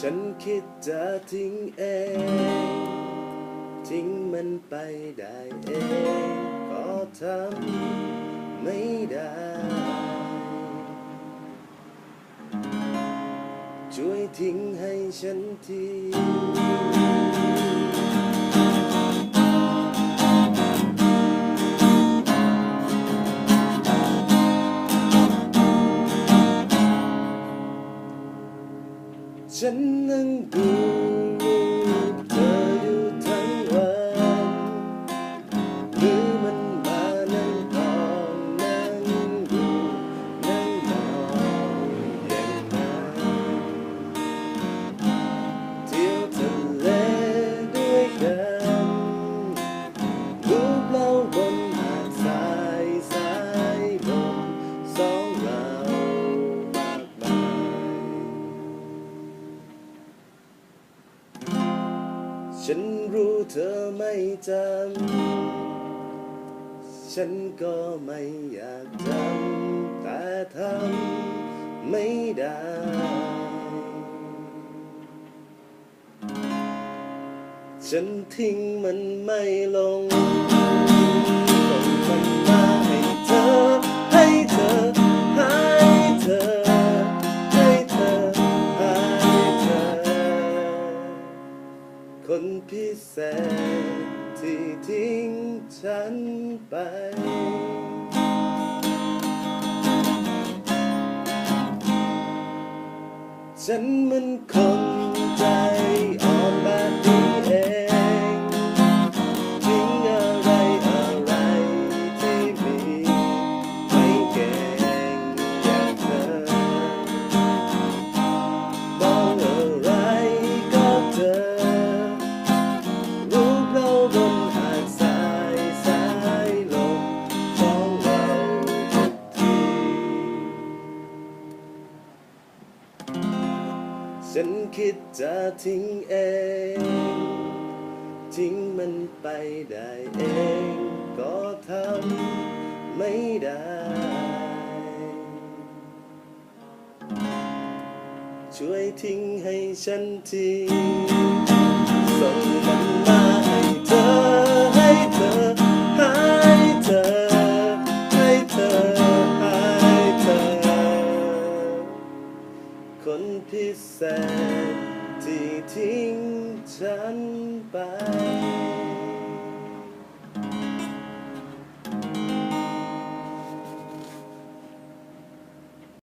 ฉันคิดจะทิ้งเอง ทิ้งมันไปได้เอง ก็ทำไม่ได้ ช่วยทิ้งให้ฉันที ฉันนั่ ฉันรู้เธอไม่จำ ฉันก็ไม่อยากจำแต่ทำไม่ได้ ฉันทิ้งมันไม่ลง คนพิเศษที่ทิ้งฉันไป ฉันมันคนใจ ฉันคิดจะทิ้งเอง ทิ้งมันไปได้เอง ก็ทำไม่ได้ ช่วยทิ้งให้ฉันทีส่งมันมา แสนที่ทิ้งฉันไป